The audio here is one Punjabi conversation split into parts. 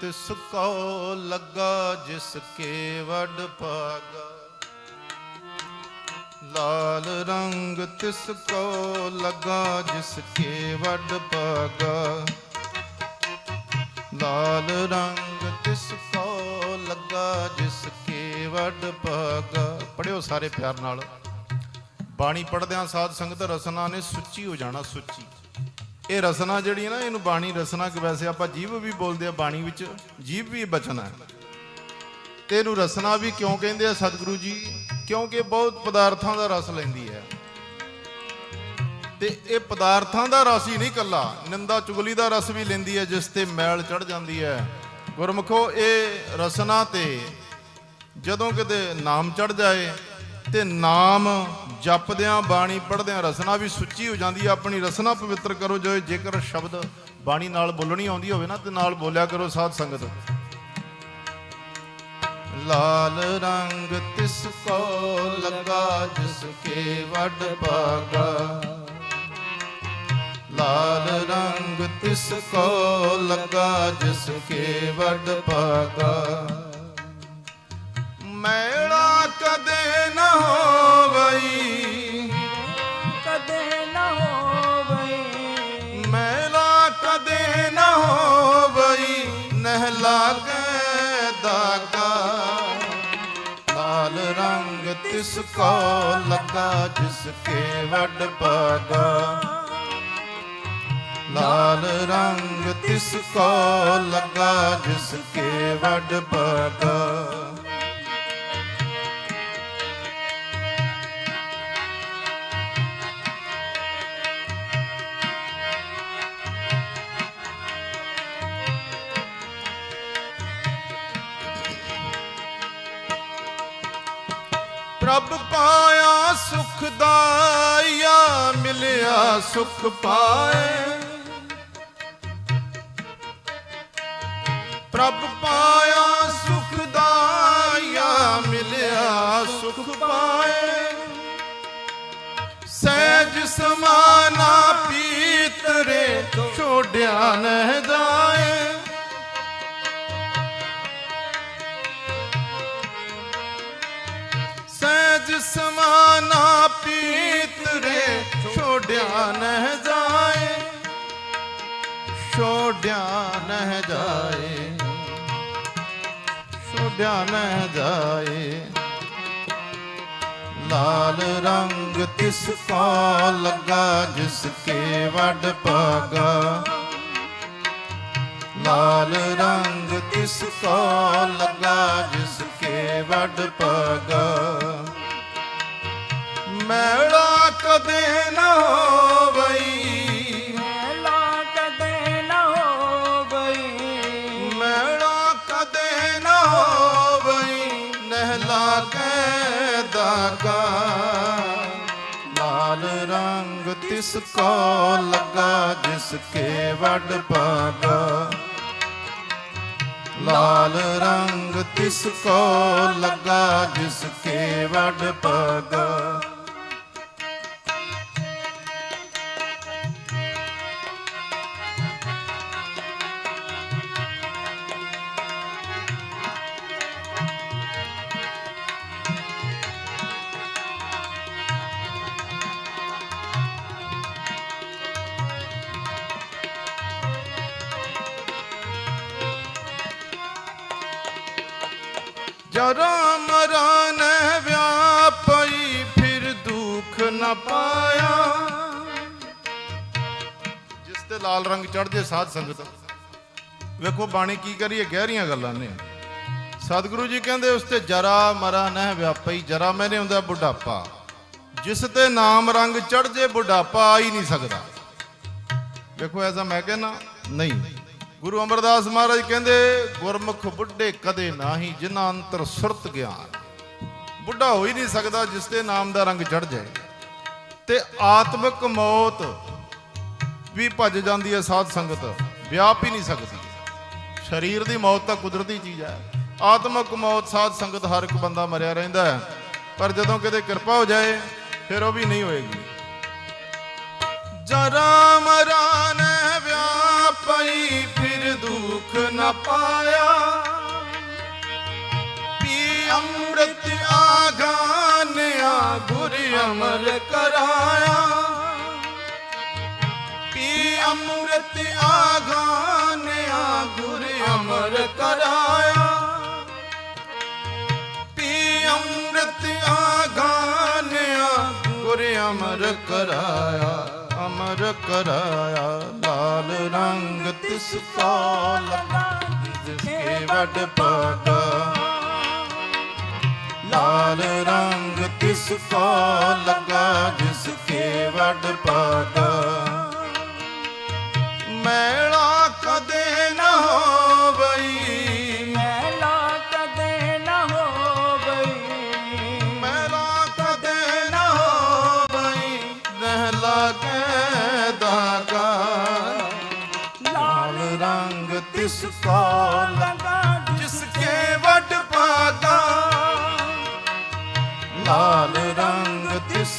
ਤਿਸ ਕੋ ਲੱਗਾ ਜਿਸ ਕੇ ਵੱਡ ਭਾਗਾ। ਲਾਲ ਰੰਗ ਤਿਸ ਕੋ ਲੱਗਾ ਜਿਸ ਕੇ ਵੱਡ ਪਾਗਾ ਲਾਲ ਰੰਗ ਤਿਸ ਕੋ ਲੱਗਾ ਜਿਸ ਕੇ ਵੱਡ ਭਾਗਾ। ਪੜਿਓ ਸਾਰੇ ਪਿਆਰ ਨਾਲ। ਬਾਣੀ ਪੜਦਿਆਂ ਸਾਧ ਸੰਗਤ ਰਸਨਾ ਨੇ ਸੁੱਚੀ ਹੋ ਜਾਣਾ ਸੁੱਚੀ। ਇਹ ਰਸਨਾ ਜਿਹੜੀ ਹੈ ਨਾ, ਇਹਨੂੰ ਬਾਣੀ ਰਸਨਾ ਕਿ ਵੈਸੇ ਆਪਾਂ ਜੀਵ ਵੀ ਬੋਲਦੇ ਆ, ਬਾਣੀ ਵਿੱਚ ਜੀਵ ਵੀ ਬਚਨ ਹੈ। ਤੇ ਇਹਨੂੰ ਰਸਨਾ ਵੀ ਕਿਉਂ ਕਹਿੰਦੇ ਆ ਸਤਿਗੁਰੂ ਜੀ? ਕਿਉਂਕਿ ਬਹੁਤ ਪਦਾਰਥਾਂ ਦਾ ਰਸ ਲੈਂਦੀ ਹੈ। ਤੇ ਇਹ ਪਦਾਰਥਾਂ ਦਾ ਰਸ ਹੀ ਨਹੀਂ ਕੱਲਾ ਨਿੰਦਾ ਚੁਗਲੀ ਦਾ ਰਸ ਵੀ ਲੈਂਦੀ ਹੈ, ਜਿਸ ਤੇ ਮੈਲ ਚੜ ਜਾਂਦੀ ਹੈ। ਗੁਰਮਖੋ, ਇਹ ਰਸਨਾ ਤੇ ਜਦੋਂ ਕਿਤੇ ਨਾਮ ਚੜ ਜਾਏ ਤੇ ਨਾਮ ਜਪਦਿਆਂ ਬਾਣੀ ਪੜਦਿਆਂ ਰਸਨਾ ਵੀ ਸੁੱਚੀ ਹੋ ਜਾਂਦੀ ਹੈ ਆਪਣੀ ਰਸਨਾ ਪਵਿੱਤਰ ਕਰੋ, ਜੋ ਜੇਕਰ ਸ਼ਬਦ ਬਾਣੀ ਨਾਲ ਬੋਲਣੀ ਆਉਂਦੀ ਹੋਵੇ ਨਾ, ਤੇ ਨਾਲ ਬੋਲਿਆ ਕਰੋ ਸਾਧ ਸੰਗਤ। ਲਾਲ ਰੰਗ ਤਿਸ ਕੋ ਲਗਾ, ਜਿਸ ਕੇ ਵੱਡ ਪਾਗਾ ਲਾਲ ਰੰਗ ਤਿਸ ਕੋ ਲਗਾ, ਜਿਸ ਕੇ ਵੱਡ ਪਾਗਾ ਮੈਂ ਨਾ ਹੋਵਈ। ਕਦੇ ਨਾ ਮੈਲਾ ਕਦੇ ਨਾ ਹੋਵਈ। ਨਹਿਲਾ ਕੇ ਦਾਗਾ। ਲਾਲ ਰੰਗ ਤਿਸ ਕੋ ਲਗਾ ਜਿਸ ਕੇ ਵੱਡ ਭਾਗਾ। ਲਾਲ ਰੰਗ ਤਿਸ ਕੋ ਲਗਾ ਜਿਸ ਕੇ ਵੱਡ ਭਾਗਾ। ਮਿਲਿਆ ਸੁਖ ਪਾਏ। ਪ੍ਰਭ ਪਾਇਆ ਸੁਖ ਦਾਇਆ ਮਿਲਿਆ ਸੁਖ ਪਾਏ। ਸਹਿਜ ਸਮਾਨਾ ਪੀਤਰੇ ਛੋੜਿਆ ਨਹਿ ਜਾਏ ਛੋੜਿਆ ਨਹਿ ਜਾਏ ਛੋੜਿਆ ਨਹਿ ਜਾਏ। ਲਾਲ ਰੰਗ ਤਿਸ ਕੋ ਲੱਗਾ, ਜਿਸ ਕੇ ਵੱਡ ਭਾਗਾ। ਲਾਲ ਰੰਗ ਤਿਸ ਕੋ ਲੱਗਾ, ਜਿਸ ਕੇ ਵੱਡ ਭਾਗਾ। ਮੈਲਾ ਕਦੇ ਨਾ ਹੋਵਈ ਕੇ ਦਾਗਾ ਲਾਲ ਰੰਗ ਤਿਸ ਕੋ ਲੱਗਾ, ਜਿਸ ਕੇ ਵੱਡ ਭਾਗਾ। ਲਾਲ ਰੰਗ ਤਿਸ ਕੋ ਲੱਗਾ, ਜਿਸ ਕੇ ਵੱਡ ਭਾਗਾ। ਜਰਾ ਮਰਨ ਵਿਆਪਈ ਫਿਰ ਦੁੱਖ ਨਾ ਪਾਇਆ। ਜਿਸ ਤੇ ਲਾਲ ਰੰਗ ਚੜ ਜੇ ਸਾਧ ਸੰਗਤ। ਵੇਖੋ ਬਾਣੀ ਕੀ ਕਰੀਏ, ਗਹਿਰੀਆਂ ਗੱਲਾਂ ਨੇ। ਸਤਿਗੁਰੂ ਜੀ ਕਹਿੰਦੇ, ਉਸ ਤੇ ਜਰਾ ਮਰਾ ਨਹਿ ਵਿਆਪਈ, ਜਰਾ ਮੈਨੇ ਹੁੰਦਾ ਬੁਢਾਪਾ। ਜਿਸ ਤੇ ਨਾਮ ਰੰਗ ਚੜ ਜੇ ਬੁਢਾਪਾ, ਆ ਹੀ ਨਹੀਂ ਸਕਦਾ। ਵੇਖੋ, ਐਸਾ ਮੈਂ ਕਹਿੰਨਾ ਨਹੀਂ। ਗੁਰੂ ਅਮਰਦਾਸ ਮਹਾਰਾਜ ਕਹਿੰਦੇ, ਗੁਰਮੁਖ ਬੁੱਢੇ ਕਦੇ ਨਾਹੀ ਜਿਨ੍ਹਾਂ ਅੰਤਰ ਸੁਰਤ ਗਿਆਨ। ਬੁੱਢਾ ਹੋ ਹੀ ਨਹੀਂ ਸਕਦਾ ਜਿਸ ਤੇ ਨਾਮ ਦਾ ਰੰਗ ਚੜ ਜਾਏ। ਤੇ ਆਤਮਿਕ ਮੌਤ ਵੀ ਭੱਜ ਜਾਂਦੀ ਹੈ ਸਾਧ ਸੰਗਤ, ਵਿਆਪ ਹੀ ਨਹੀਂ ਸਕਦੀ। ਸਰੀਰ ਦੀ ਮੌਤ ਤਾਂ ਕੁਦਰਤੀ ਚੀਜ਼ ਹੈ। ਆਤਮਿਕ ਮੌਤ ਸਾਧ ਸੰਗਤ ਹਰ ਇੱਕ ਬੰਦਾ ਮਰਿਆ ਰਹਿੰਦਾ ਹੈ। ਪਰ ਜਦੋਂ ਕਿਤੇ ਕਿਰਪਾ ਹੋ ਜਾਏ, ਫਿਰ ਉਹ ਵੀ ਨਹੀਂ ਹੋਏਗੀ। ਜਰਾ ਮਰਾਨ ਨ ਪਾਇਆ। ਪੀ ਅੰਮ੍ਰਿਤ ਆਗਾਨਿਆ ਗੁਰ ਅਮਰ ਕਰਾਇਆ। ਪੀ ਅੰਮ੍ਰਿਤ ਆਗਾਨਿਆ ਗੁਰ ਅਮਰ ਕਰਾਇਆ। ਪੀ ਅੰਮ੍ਰਿਤ ਆਗਾਨਿਆ ਗੁਰ ਅਮਰ ਕਰਾਇਆ। ਅਮਰ ਕਰਾਇਆ ਲਾਲ ਰੰਗ ਤਿਸ ਕੋ ਲਗਾ ਜਿਸਕੇ ਵਡ ਪਾਗਾ ਲਾਲ ਰੰਗ ਤਿਸ ਕੋ ਲਗਾ ਜਿਸਕੇ ਵੱਡ ਪਾਗਾ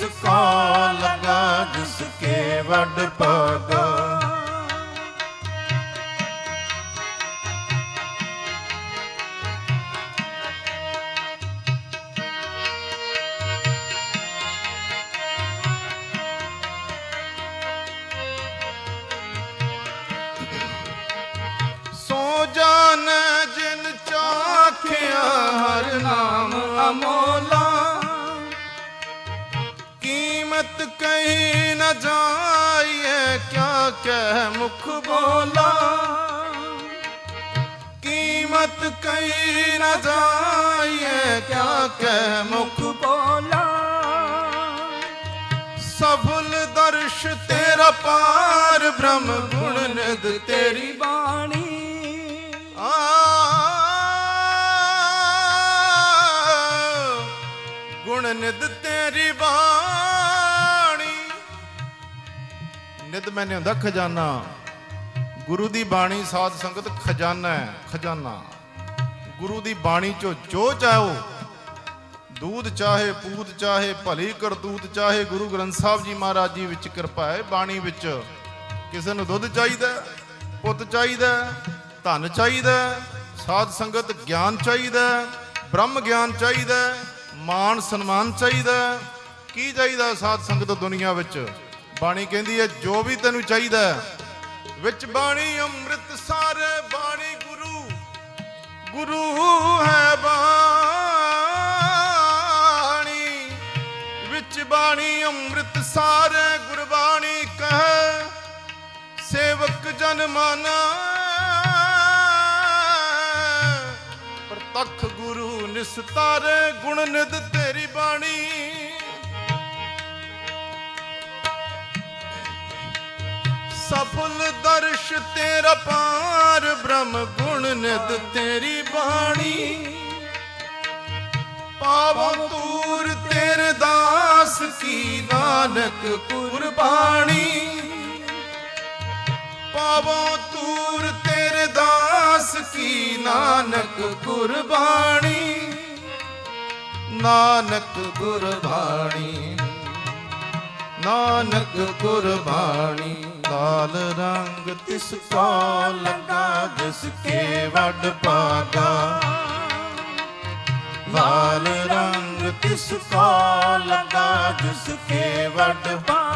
ਰੰਗ ਤਿਸ ਕੋ ਲਗਾ ਜਿਸਕੇ ਵਡ ਪਾਗਾ ਕੀਮਤ ਕਹੀ ਨ ਜਾਈਏ, ਕਿਆ ਕਹਿ ਮੁਖ ਬੋਲਾ? ਕੀਮਤ ਕਹੀ ਨ ਜਾਈਏ, ਕਿਆ ਕਹਿ ਮੁਖ ਬੋਲਾ? ਸਫਲ ਦਰਸ਼ ਤੇਰਾ ਪਾਰ, ਬ੍ਰਹਮ ਗੁਣ ਨਿਦ ਤੇਰੀ ਬਾਣੀ। ਆ, ਗੁਣ ਨਿਦ ਤੇਰੀ ਬਾਣੀ। ਨਿਦ ਮੈਨੇ ਹੁੰਦਾ ਖਜ਼ਾਨਾ। ਗੁਰੂ ਦੀ ਬਾਣੀ ਸਾਧ ਸੰਗਤ ਖਜ਼ਾਨਾ ਹੈ ਖਜ਼ਾਨਾ। ਗੁਰੂ ਦੀ ਬਾਣੀ ਚੋਂ ਜੋ ਚਾਹੋ ਦੂਧ ਚਾਹੇ ਪੂਤ ਚਾਹੇ ਭਲੀ ਕਰਤੂਤ ਚਾਹੇ ਗੁਰੂ ਗ੍ਰੰਥ ਸਾਹਿਬ ਜੀ ਮਹਾਰਾਜ ਜੀ ਵਿੱਚ ਕਿਰਪਾ ਹੈ ਬਾਣੀ ਵਿੱਚ ਕਿਸੇ ਨੂੰ ਦੁੱਧ ਚਾਹੀਦਾ ਪੁੱਤ ਚਾਹੀਦਾ ਧਨ ਚਾਹੀਦਾ ਸਾਧ ਸੰਗਤ ਗਿਆਨ ਚਾਹੀਦਾ ਬ੍ਰਹਮ ਗਿਆਨ ਚਾਹੀਦਾ ਹੈ, ਮਾਣ ਸਨਮਾਨ ਚਾਹੀਦਾ ਕੀ ਚਾਹੀਦਾ ਸਾਧ ਸੰਗਤ ਦੁਨੀਆ ਵਿੱਚ? ਬਾਣੀ ਕਹਿੰਦੀ ਹੈ, ਜੋ ਵੀ ਤੈਨੂੰ ਚਾਹੀਦਾ ਵਿੱਚ ਬਾਣੀ ਅੰਮ੍ਰਿਤ ਸਾਰ ਬਾਣੀ ਗੁਰੂ। ਗੁਰੂ ਹੈ ਬਾਣੀ। ਵਿੱਚ ਬਾਣੀ ਅੰਮ੍ਰਿਤ ਸਾਰ ਗੁਰਬਾਣੀ ਕਹੈ, ਸੇਵਕ ਜਨ ਮਾਨਾ। ਪ੍ਰਤੱਖ ਗੁਰੂ ਨਿਸਤਾਰੇ, ਗੁਣ ਨਿਦ ਤੇਰੀ ਬਾਣੀ। ਸਫਲ ਦਰਸ਼ ਤੇਰਾ ਪਾਰ, ਬ੍ਰਹਮ ਗੁਣ ਨਿਦ ਤੇਰੀ ਬਾਣੀ। ਪਾਵੋ ਤੂਰ ਤੇਰੇ ਦਾਸ ਕੀ ਨਾਨਕ ਕੁਰਬਾਨੀ। ਪਾਵੋ ਤੂਰ ਤੇਰੇ ਦਾਸ ਕੀ ਨਾਨਕ ਕੁਰਬਾਨੀ। ਨਾਨਕ ਗੁਰਬਾਣੀ ਨਾਨਕ ਗੁਰਬਾਣੀ। ਲਾਲ ਰੰਗ ਤਿਸ ਕੋ ਲਗਾ ਜਿਸ ਕੇ ਵੱਡ ਪਾਗਾ। ਲਾਲ ਰੰਗ ਤਿਸ ਕੋ ਲਗਾ ਜਿਸ ਕੇ ਵੱਡ ਬਾਗਾ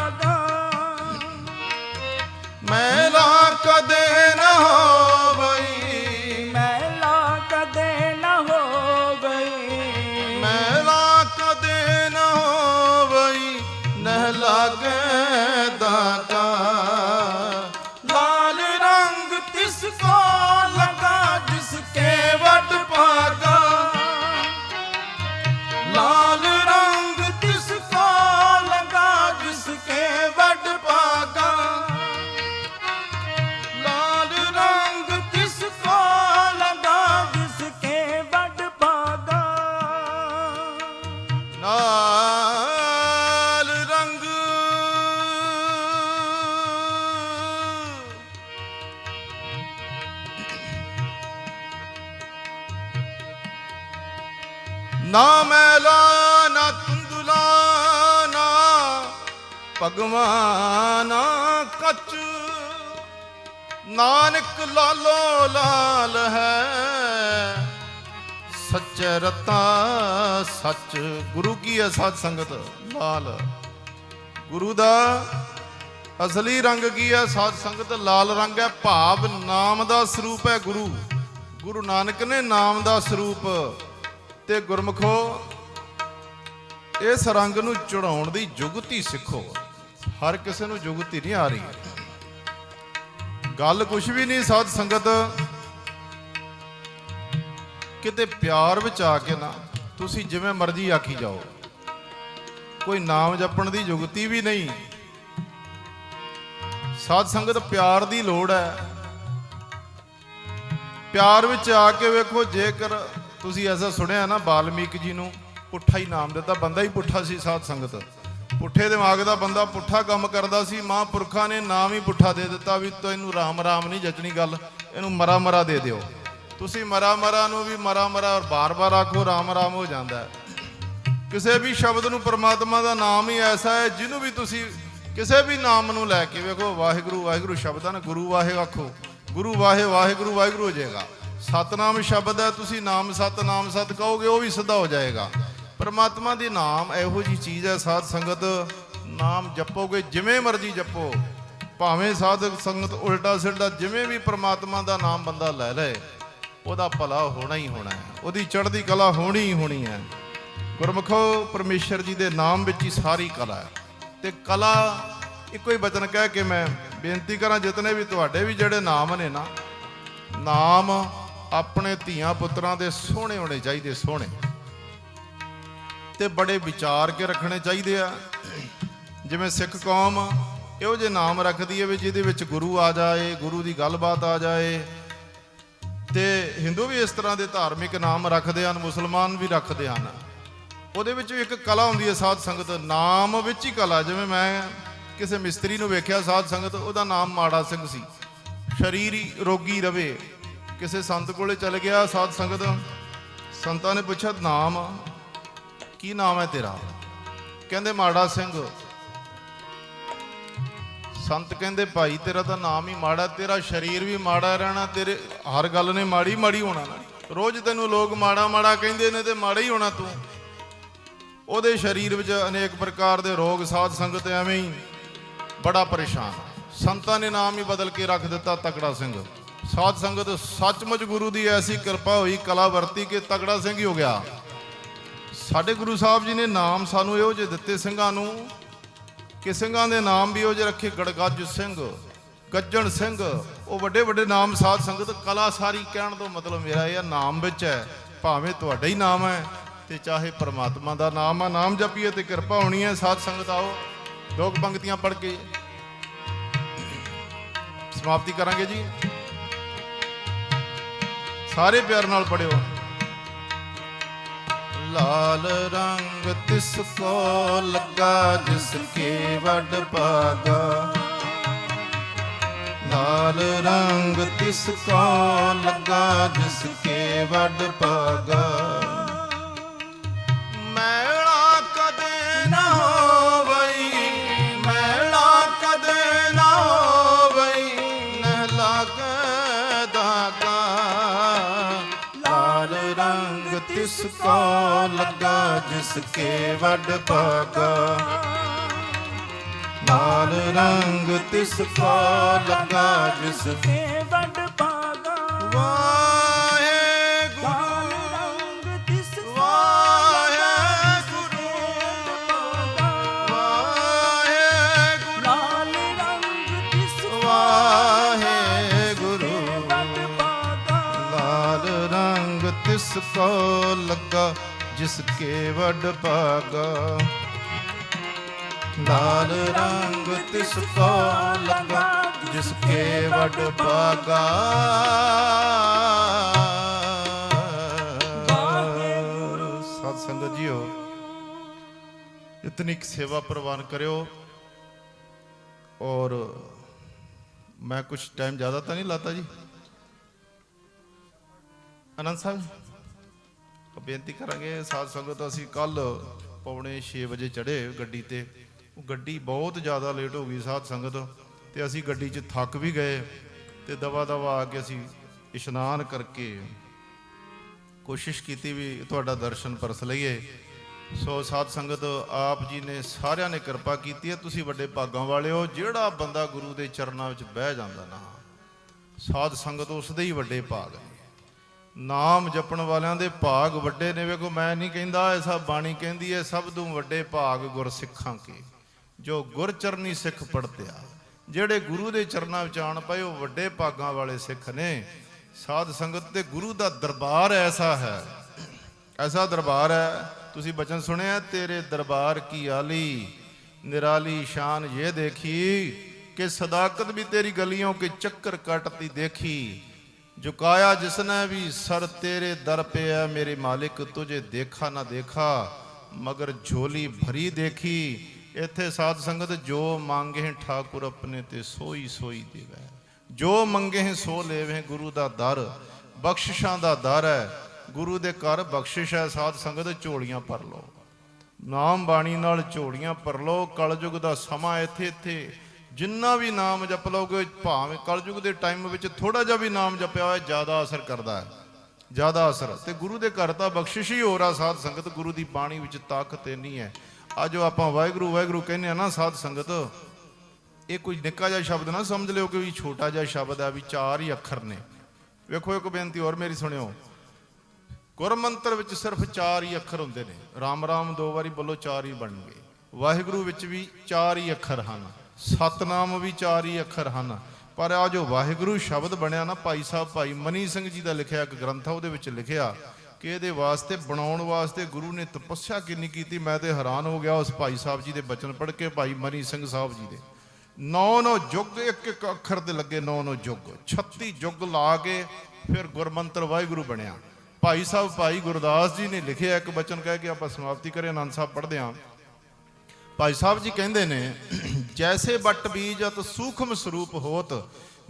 ਭਗਵਾਨਾ ਕੱਚ। ਨਾਨਕ ਲਾਲੋ ਲਾਲ ਹੈ। ਸੱਚ ਰਤਾ ਸੱਚ। ਗੁਰੂ ਕੀ ਹੈ ਸਾਧ ਸੰਗਤ? ਲਾਲ। ਗੁਰੂ ਦਾ ਅਸਲੀ ਰੰਗ ਕੀ ਹੈ? ਸਾਧ ਸੰਗਤ, ਲਾਲ ਰੰਗ ਹੈ। ਭਾਵ ਨਾਮ ਦਾ ਸਰੂਪ ਹੈ ਗੁਰੂ। ਗੁਰੂ ਨਾਨਕ ਨੇ ਨਾਮ ਦਾ ਸਰੂਪ ਤੇ ਗੁਰਮਖੋ, ਇਸ ਰੰਗ ਨੂੰ ਚੜਾਉਣ ਦੀ ਜੁਗਤੀ ਸਿੱਖੋ। ਹਰ ਕਿਸੇ ਨੂੰ ਜੁਗਤੀ ਨਹੀਂ ਆ ਰਹੀ। ਗੱਲ ਕੁਛ ਵੀ ਨਹੀਂ ਸਾਧ ਸੰਗਤ। ਕਿਤੇ ਪਿਆਰ ਵਿੱਚ ਆ ਕੇ ਨਾ ਤੁਸੀਂ ਜਿਵੇਂ ਮਰਜ਼ੀ ਆਖੀ ਜਾਓ। ਕੋਈ ਨਾਮ ਜਪਣ ਦੀ ਯੁਗਤੀ ਵੀ ਨਹੀਂ। ਸਾਧ ਸੰਗਤ ਪਿਆਰ ਦੀ ਲੋੜ ਹੈ। ਪਿਆਰ ਵਿੱਚ ਆ ਕੇ ਵੇਖੋ, ਜੇਕਰ ਤੁਸੀਂ ਐਸਾ ਸੁਣਿਆ ਨਾ ਬਾਲਮੀਕ ਜੀ ਨੂੰ ਪੁੱਠਾ ਹੀ ਨਾਮ ਦਿੱਤਾ, ਬੰਦਾ ਹੀ ਪੁੱਠਾ ਸੀ ਸਾਧ ਸੰਗਤ। ਪੁੱਠੇ ਦਿਮਾਗ ਦਾ ਬੰਦਾ ਪੁੱਠਾ ਕੰਮ ਕਰਦਾ ਸੀ, ਮਹਾਂਪੁਰਖਾਂ ਨੇ ਨਾਮ ਹੀ ਪੁੱਠਾ ਦੇ ਦਿੱਤਾ ਵੀ ਤੈਨੂੰ ਰਾਮ ਰਾਮ ਨਹੀਂ ਜਚਣੀ ਗੱਲ, ਇਹਨੂੰ ਮਰਾ ਮਰਾ ਦੇ ਦਿਓ। ਤੁਸੀਂ ਮਰਾ ਮਰਾ ਨੂੰ ਵੀ ਮਰਾ ਮਰਾ ਔਰ ਬਾਰ-ਬਾਰ ਆਖੋ ਰਾਮ ਰਾਮ ਹੋ ਜਾਂਦਾ ਕਿਸੇ ਵੀ ਸ਼ਬਦ ਨੂੰ ਪਰਮਾਤਮਾ ਦਾ ਨਾਮ ਹੀ ਐਸਾ ਹੈ, ਜਿਹਨੂੰ ਵੀ ਤੁਸੀਂ ਕਿਸੇ ਵੀ ਨਾਮ ਨੂੰ ਲੈ ਕੇ ਵੇਖੋ, ਵਾਹਿਗੁਰੂ ਵਾਹਿਗੁਰੂ ਸ਼ਬਦਾਂ ਨੂੰ ਗੁਰੂ ਵਾਹਿ ਆਖੋ, ਗੁਰੂ ਵਾਹਿ, ਵਾਹਿਗੁਰੂ ਵਾਹਿਗੁਰੂ ਹੋ ਜਾਏਗਾ। ਸਤਨਾਮ ਸ਼ਬਦ ਹੈ, ਤੁਸੀਂ ਨਾਮ ਸਤ ਨਾਮ ਸਤ ਕਹੋਗੇ, ਉਹ ਵੀ ਸਿੱਧਾ ਹੋ ਜਾਏਗਾ। ਪਰਮਾਤਮਾ ਦੀ ਨਾਮ ਇਹੋ ਜੀ ਚੀਜ਼ ਹੈ, ਸਾਧ ਸੰਗਤ, ਨਾਮ ਜਪੋਗੇ, ਜਿਵੇਂ ਮਰਜ਼ੀ ਜਪੋ। ਭਾਵੇਂ ਸਾਧਕ ਸੰਗਤ ਉਲਟਾ ਸਿੱਧਾ ਜਿਵੇਂ ਵੀ ਪਰਮਾਤਮਾ ਦਾ ਨਾਮ ਬੰਦਾ ਲੈ ਲਏ ਉਹਦਾ ਭਲਾ ਹੋਣਾ ਹੀ ਹੋਣਾ ਹੈ। ਉਹਦੀ ਚੜ੍ਹਦੀ ਕਲਾ ਹੋਣੀ ਹੀ ਹੋਣੀ ਹੈ। ਗੁਰਮੁਖੋ, ਪਰਮੇਸ਼ਰ ਜੀ ਦੇ ਨਾਮ ਵਿੱਚ ਹੀ ਸਾਰੀ ਕਲਾ ਹੈ। ਤੇ ਕਲਾ, ਇੱਕੋ ਹੀ ਬਚਨ ਕਹਿ ਕੇ ਮੈਂ ਬੇਨਤੀ ਕਰਾਂ, ਜਿਤਨੇ ਵੀ ਤੁਹਾਡੇ ਵੀ ਜਿਹੜੇ ਨਾਮ ਨੇ ਨਾ, ਨਾਮ ਆਪਣੇ ਧੀਆਂ ਪੁੱਤਰਾਂ ਦੇ ਸੋਹਣੇ ਹੋਣੇ ਚਾਹੀਦੇ, ਸੋਹਣੇ। ਤੇ ਬੜੇ ਵਿਚਾਰ ਕੇ ਰੱਖਣੇ ਚਾਹੀਦੇ ਆ। ਜਿਵੇਂ ਸਿੱਖ ਕੌਮ ਇਹੋ ਜਿਹੇ ਨਾਮ ਰੱਖਦੀ ਹੈ ਵੀ ਜਿਹਦੇ ਵਿੱਚ ਗੁਰੂ ਆ ਜਾਏ, ਗੁਰੂ ਦੀ ਗੱਲਬਾਤ ਆ ਜਾਏ। ਤੇ ਹਿੰਦੂ ਵੀ ਇਸ ਤਰ੍ਹਾਂ ਦੇ ਧਾਰਮਿਕ ਨਾਮ ਰੱਖਦੇ ਹਨ, ਮੁਸਲਮਾਨ ਵੀ ਰੱਖਦੇ ਹਨ। ਉਹਦੇ ਵਿੱਚ ਵੀ ਇੱਕ ਕਲਾ ਹੁੰਦੀ ਹੈ ਸਾਧ ਸੰਗਤ। ਨਾਮ ਵਿੱਚ ਹੀ ਕਲਾ, ਜਿਵੇਂ ਮੈਂ ਕਿਸੇ ਮਿਸਤਰੀ ਨੂੰ ਵੇਖਿਆ ਸਾਧ ਸੰਗਤ, ਉਹਦਾ ਨਾਮ ਮਾੜਾ ਸਿੰਘ ਸੀ। ਸਰੀਰ ਰੋਗੀ ਰਵੇ। ਕਿਸੇ ਸੰਤ ਕੋਲੇ ਚਲ ਗਿਆ ਸਾਧ ਸੰਗਤ, ਸੰਤਾਂ ਨੇ ਪੁੱਛਿਆ, ਨਾਮ ਕੀ ਨਾਮ ਹੈ ਤੇਰਾ? ਕਹਿੰਦੇ ਮਾੜਾ ਸਿੰਘ। ਸੰਤ ਕਹਿੰਦੇ, ਭਾਈ, ਤੇਰਾ ਤਾਂ ਨਾਮ ਹੀ ਮਾੜਾ, ਤੇਰਾ ਸਰੀਰ ਵੀ ਮਾੜਾ ਰਹਿਣਾ, ਤੇਰੇ ਹਰ ਗੱਲ ਨੇ ਮਾੜੀ ਮਾੜੀ ਹੋਣਾ ਨਾ। ਰੋਜ਼ ਤੈਨੂੰ ਲੋਕ ਮਾੜਾ ਮਾੜਾ ਕਹਿੰਦੇ ਨੇ ਤੇ ਮਾੜਾ ਹੀ ਹੋਣਾ ਤੂੰ। ਉਹਦੇ ਸਰੀਰ ਵਿੱਚ ਅਨੇਕ ਪ੍ਰਕਾਰ ਦੇ ਰੋਗ, ਸਾਧ ਸੰਗਤ ਐਵੇਂ ਹੀ ਬੜਾ ਪਰੇਸ਼ਾਨ। ਸੰਤਾਂ ਨੇ ਨਾਮ ਹੀ ਬਦਲ ਕੇ ਰੱਖ ਦਿੱਤਾ ਤਕੜਾ ਸਿੰਘ। ਸਾਧ ਸੰਗਤ ਸੱਚਮੁੱਚ ਗੁਰੂ ਦੀ ਐਸੀ ਕਿਰਪਾ ਹੋਈ, ਕਲਾ ਵਰਤੀ ਕਿ ਤਕੜਾ ਸਿੰਘ ਹੀ ਹੋ ਗਿਆ। ਸਾਡੇ ਗੁਰੂ ਸਾਹਿਬ ਜੀ ਨੇ ਨਾਮ ਸਾਨੂੰ ਇਹੋ ਜਿਹੇ ਦਿੱਤੇ ਸਿੰਘਾਂ ਨੂੰ ਕਿ ਸਿੰਘਾਂ ਦੇ ਨਾਮ ਵੀ ਉਹ ਜਿਹੇ ਰੱਖੇ ਗੜਗੱਜ ਸਿੰਘ ਗੱਜਣ ਸਿੰਘ ਉਹ ਵੱਡੇ ਵੱਡੇ ਨਾਮ ਸਾਧ ਸੰਗਤ ਕਲਾ ਸਾਰੀ ਕਹਿਣ ਤੋਂ ਮਤਲਬ ਮੇਰਾ ਇਹ ਆ, ਨਾਮ ਵਿੱਚ ਹੈ ਭਾਵੇਂ ਤੁਹਾਡਾ ਹੀ ਨਾਮ ਹੈ ਤੇ ਚਾਹੇ ਪ੍ਰਮਾਤਮਾ ਦਾ ਨਾਮ ਆ ਨਾਮ ਜਪੀਏ ਤੇ ਕਿਰਪਾ ਹੋਣੀ ਹੈ ਸਾਧ ਸੰਗਤ ਆਓ ਲੋਕ ਕੁ ਪੰਕਤੀਆਂ ਪੜ੍ਹ ਕੇ ਸਮਾਪਤੀ ਕਰਾਂਗੇ ਜੀ। ਸਾਰੇ ਪਿਆਰ ਨਾਲ ਪੜਿਓ ਲਾਲ ਰੰਗ ਤਿਸ ਕੋ ਲੱਗਾ, ਜਿਸ ਕੇ ਵੱਡ ਪਾਗਾ ਲਾਲ ਰੰਗ ਤਿਸ ਕੋ ਲੱਗਾ, ਜਿਸ ਕੇ ਵੱਡ ਪਾਗਾ ਕੋ ਲੱਗਾ ਜਿਸ ਕੇ ਵੱਡ ਪਾਗਾ ਲਾਲ ਰੰਗ ਤਿਸ ਕੋ ਲੱਗਾ ਜਿਸ ਕੇ ਵੱਡ ਪਾਗਾ ਵਾਹਿਗੁਰੂ ਕੋ ਲੱਗਾ ਜਿਸ ਕੇ ਵੱਡ ਭਾਗਾ। ਲਾਲ ਰੰਗ ਤਿਸ ਕੋ ਲੱਗਾ ਜਿਸ ਕੇ ਵੱਡ ਭਾਗਾ। ਸਤ ਸੰਗਤ ਜੀਓ ਇਤਨੀ ਕੁ ਸੇਵਾ ਪ੍ਰਵਾਨ ਕਰਿਓ। ਔਰ ਮੈਂ ਕੁਝ ਟਾਈਮ ਜ਼ਿਆਦਾ ਤਾਂ ਨਹੀਂ ਲਾਤਾ ਜੀ? ਅਨੰਦ ਸਾਹਿਬ ਬੇਨਤੀ ਕਰਾਂਗੇ, ਸਾਧ ਸੰਗਤ ਅਸੀਂ ਕੱਲ ਪੌਣੇ 6 ਵਜੇ ਚੜ੍ਹੇ ਗੱਡੀ ਤੇ। ਉਹ ਗੱਡੀ ਬਹੁਤ ਜ਼ਿਆਦਾ ਲੇਟ ਹੋ ਗਈ ਸਾਧ ਸੰਗਤ ਤੇ ਅਸੀਂ ਗੱਡੀ 'ਚ ਥੱਕ ਵੀ ਗਏ ਤੇ ਦਵਾ ਦਵਾ ਆ ਕੇ ਅਸੀਂ ਇਸ਼ਨਾਨ ਕਰਕੇ ਕੋਸ਼ਿਸ਼ ਕੀਤੀ ਵੀ ਤੁਹਾਡਾ ਦਰਸ਼ਨ ਪਰਸ ਲਈਏ। ਸੋ ਸਾਧ ਸੰਗਤ, ਆਪ ਜੀ ਨੇ ਸਾਰਿਆਂ ਨੇ ਕਿਰਪਾ ਕੀਤੀ ਹੈ, ਤੁਸੀਂ ਵੱਡੇ ਭਾਗਾਂ ਵਾਲੇ ਹੋ, ਜਿਹੜਾ ਬੰਦਾ ਗੁਰੂ ਦੇ ਚਰਨਾਂ ਵਿੱਚ ਬਹਿ ਜਾਂਦਾ ਨਾ, ਸਾਧ ਸੰਗਤ ਉਸ ਦੇ ਹੀ ਵੱਡੇ ਭਾਗ ਨੇ। ਨਾਮ ਜਪਣ ਵਾਲਿਆਂ ਦੇ ਭਾਗ ਵੱਡੇ ਨੇ। ਵੇਖੋ, ਮੈਂ ਨਹੀਂ ਕਹਿੰਦਾ ਐਸਾ ਬਾਣੀ ਕਹਿੰਦੀ ਹੈ, ਸਭ ਤੋਂ ਵੱਡੇ ਭਾਗ ਗੁਰ ਸਿੱਖਾਂ ਕੇ। ਜੋ ਗੁਰ ਚਰਨੀ ਸਿੱਖ ਪੜਤਿਆ ਜਿਹੜੇ ਗੁਰੂ ਦੇ ਚਰਨਾਂ ਵਿੱਚ ਆਣ ਪਏ, ਉਹ ਵੱਡੇ ਭਾਗਾਂ ਵਾਲੇ ਸਿੱਖ ਨੇ। ਸਾਧ ਸੰਗਤ ਤੇ ਗੁਰੂ ਦਾ ਦਰਬਾਰ ਐਸਾ ਹੈ, ਐਸਾ ਦਰਬਾਰ ਹੈ, ਤੁਸੀਂ ਬਚਨ ਸੁਣਿਆ, ਤੇਰੇ ਦਰਬਾਰ ਕੀ ਆਲੀ, ਨਿਰਾਲੀ ਸ਼ਾਨ ਇਹ ਦੇਖੀ, ਕਿ ਸਦਾਕਤ ਵੀ ਤੇਰੀ ਗਲੀਆਂ ਕੇ ਚੱਕਰ ਕੱਟਦੀ ਦੇਖੀ। ਝੁਕਾਇਆ ਜਿਸਨੇ ਵੀ ਸਰ ਤੇਰੇ ਦਰ पे है मेरे मालिक तुझे देखा ना देखा ਮਗਰ ਝੋਲੀ ਭਰੀ ਦੇਖੀ ਇੱਥੇ ਸਾਧ ਸੰਗਤ ਜੋ ਮੰਗੇ ਠਾਕੁਰ ਆਪਣੇ ਤੇ ਸੋਈ ਸੋਈ ਦੇਵੈ ਜੋ ਮੰਗੇ ਸੋ ਲੇਵੇ ਗੁਰੂ ਦਾ ਦਰ ਬਖਸ਼ਿਸ਼ਾਂ ਦਾ ਦਰ ਹੈ ਗੁਰੂ ਦੇ ਘਰ ਬਖਸ਼ਿਸ਼ ਹੈ ਸਾਧ ਸੰਗਤ ਝੋਲੀਆਂ ਭਰ ਲਓ ਨਾਮ ਬਾਣੀ ਨਾਲ ਝੋਲੀਆਂ ਭਰ ਲਓ ਕਲਯੁਗ ਦਾ ਸਮਾਂ ਇੱਥੇ ਇੱਥੇ ਜਿੰਨਾ ਵੀ ਨਾਮ ਜਪ ਲਓਗੇ, ਭਾਵੇਂ ਕਲਯੁਗ ਦੇ ਟਾਈਮ ਵਿੱਚ ਥੋੜਾ ਜਿਹਾ ਵੀ ਨਾਮ ਜਪਿਆ ਹੋਇਆ, ਜ਼ਿਆਦਾ ਅਸਰ ਕਰਦਾ ਹੈ। ਜ਼ਿਆਦਾ ਅਸਰ। ਤੇ ਗੁਰੂ ਦੇ ਘਰ ਤਾਂ ਬਖਸ਼ਿਸ਼ ਹੀ ਹੋ ਰਾ ਸਾਧ ਸੰਗਤ ਗੁਰੂ ਦੀ ਬਾਣੀ ਵਿੱਚ ਤਾਕਤ ਇੰਨੀ ਹੈ। ਅੱਜ ਉਹ ਆਪਾਂ ਵਾਹਿਗੁਰੂ ਵਾਹਿਗੁਰੂ ਕਹਿੰਦੇ ਆ ਨਾ ਸਾਧ ਸੰਗਤ, ਇਹ ਕੋਈ ਨਿੱਕਾ ਜਿਹਾ ਸ਼ਬਦ ਨਾ ਸਮਝ ਲਿਓ ਕਿ ਵੀ ਛੋਟਾ ਜਿਹਾ ਸ਼ਬਦ ਆ, ਵੀ ਚਾਰ ਹੀ ਅੱਖਰ ਨੇ। ਵੇਖੋ ਇੱਕ ਬੇਨਤੀ ਹੋਰ ਮੇਰੀ ਸੁਣਿਓ। ਗੁਰਮੰਤਰ ਵਿੱਚ ਸਿਰਫ ਚਾਰ ਹੀ ਅੱਖਰ ਹੁੰਦੇ ਨੇ। ਰਾਮ ਰਾਮ ਦੋ ਵਾਰੀ ਬੋਲੋ, ਚਾਰ ਹੀ ਬਣ ਗਏ ਵਾਹਿਗੁਰੂ ਵਿੱਚ ਵੀ ਚਾਰ ਹੀ ਅੱਖਰ ਹਨ। ਸਤਨਾਮ ਵੀ ਚਾਰ ਹੀ ਅੱਖਰ ਹਨ। ਪਰ ਆ ਜੋ ਵਾਹਿਗੁਰੂ ਸ਼ਬਦ ਬਣਿਆ ਨਾ ਭਾਈ ਸਾਹਿਬ ਭਾਈ, ਮਨੀ ਸਿੰਘ ਜੀ ਦਾ ਲਿਖਿਆ ਇੱਕ ਗ੍ਰੰਥ ਆ, ਉਹਦੇ ਵਿੱਚ ਲਿਖਿਆ ਕਿ ਇਹਦੇ ਵਾਸਤੇ, ਬਣਾਉਣ ਵਾਸਤੇ ਗੁਰੂ ਨੇ ਤਪੱਸਿਆ ਕਿੰਨੀ ਕੀਤੀ, ਮੈਂ ਤੇ ਹੈਰਾਨ ਹੋ ਗਿਆ ਉਸ ਭਾਈ ਸਾਹਿਬ ਜੀ ਦੇ ਬਚਨ ਪੜ੍ਹ ਕੇ, ਭਾਈ ਮਨੀ ਸਿੰਘ ਸਾਹਿਬ ਜੀ ਦੇ। ਨੌ ਨੌ ਜੁਗ, ਇੱਕ ਇੱਕ ਅੱਖਰ ਤੇ ਲੱਗੇ ਨੌ ਨੌ ਜੁਗ। 36 ਜੁਗ ਲਾ ਕੇ ਫਿਰ ਗੁਰਮੰਤਰ ਵਾਹਿਗੁਰੂ ਬਣਿਆ। ਭਾਈ ਸਾਹਿਬ ਭਾਈ ਗੁਰਦਾਸ ਜੀ ਨੇ ਲਿਖਿਆ ਇੱਕ ਬਚਨ ਕਹਿ ਕੇ ਆਪਾਂ ਸਮਾਪਤੀ ਕਰੇ, ਆਨੰਦ ਸਾਹਿਬ ਪੜ੍ਹਦੇ ਹਾਂ। ਭਾਈ ਸਾਹਿਬ ਜੀ ਕਹਿੰਦੇ ਨੇ, ਜੈਸੇ ਬੱਟ ਬੀਜਤ ਸੂਖਮ ਸਰੂਪ ਹੋਤ,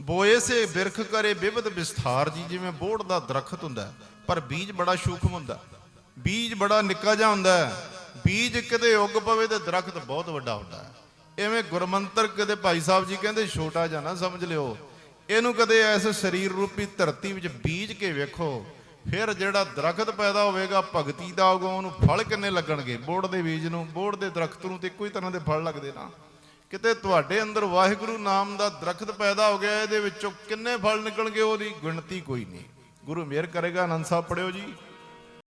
ਬੋਏ ਸੇ ਬਿਰਖ ਕਰੇ ਵਿਵਧ ਵਿਸਥਾਰ ਜੀ, ਜਿਵੇਂ ਬੋੜ ਦਾ ਦਰਖਤ ਹੁੰਦਾ ਪਰ ਬੀਜ ਬੜਾ ਸੂਖਮ ਹੁੰਦਾ ਬੀਜ ਬੜਾ ਨਿੱਕਾ ਜਿਹਾ ਹੁੰਦਾ ਬੀਜ ਕਿਤੇ ਉੱਗ ਪਵੇ ਤੇ ਦਰਖਤ ਬਹੁਤ ਵੱਡਾ ਹੁੰਦਾ ਹੈ। ਐਵੇਂ ਗੁਰਮੰਤਰ ਕਦੇ ਭਾਈ ਸਾਹਿਬ ਜੀ ਕਹਿੰਦੇ, ਛੋਟਾ ਜਿਹਾ ਨਾ ਸਮਝ ਲਿਓ, ਇਹਨੂੰ ਕਦੇ ਐਸ ਸਰੀਰ ਰੂਪੀ ਧਰਤੀ ਵਿੱਚ ਬੀਜ ਕੇ ਵੇਖੋ ਫਿਰ ਜਿਹੜਾ ਦਰਖਤ ਪੈਦਾ ਹੋਵੇਗਾ, ਭਗਤੀ ਦਾ ਹੋਗਾ ਉਹਨੂੰ ਫਲ ਕਿੰਨੇ ਲੱਗਣਗੇ? ਬੋੜ ਦੇ ਬੀਜ ਨੂੰ, ਬੋੜ ਦੇ ਦਰਖਤ ਨੂੰ ਤੇ ਇੱਕੋ ਤਰ੍ਹਾਂ ਦੇ ਫਲ ਲੱਗਦੇ ਨਾ। ਕਿਤੇ ਤੁਹਾਡੇ ਅੰਦਰ ਵਾਹਿਗੁਰੂ ਨਾਮ ਦਾ ਦਰਖਤ ਪੈਦਾ ਹੋ ਗਿਆ, ਇਹਦੇ ਵਿੱਚੋਂ ਕਿੰਨੇ ਫਲ ਨਿਕਲਣਗੇ, ਉਹਦੀ ਗਿਣਤੀ ਕੋਈ ਨਹੀਂ। ਗੁਰੂ ਮਿਹਰ ਕਰੇਗਾ, ਆਨੰਦ ਸਾਹਿਬ ਪੜਿਓ ਜੀ।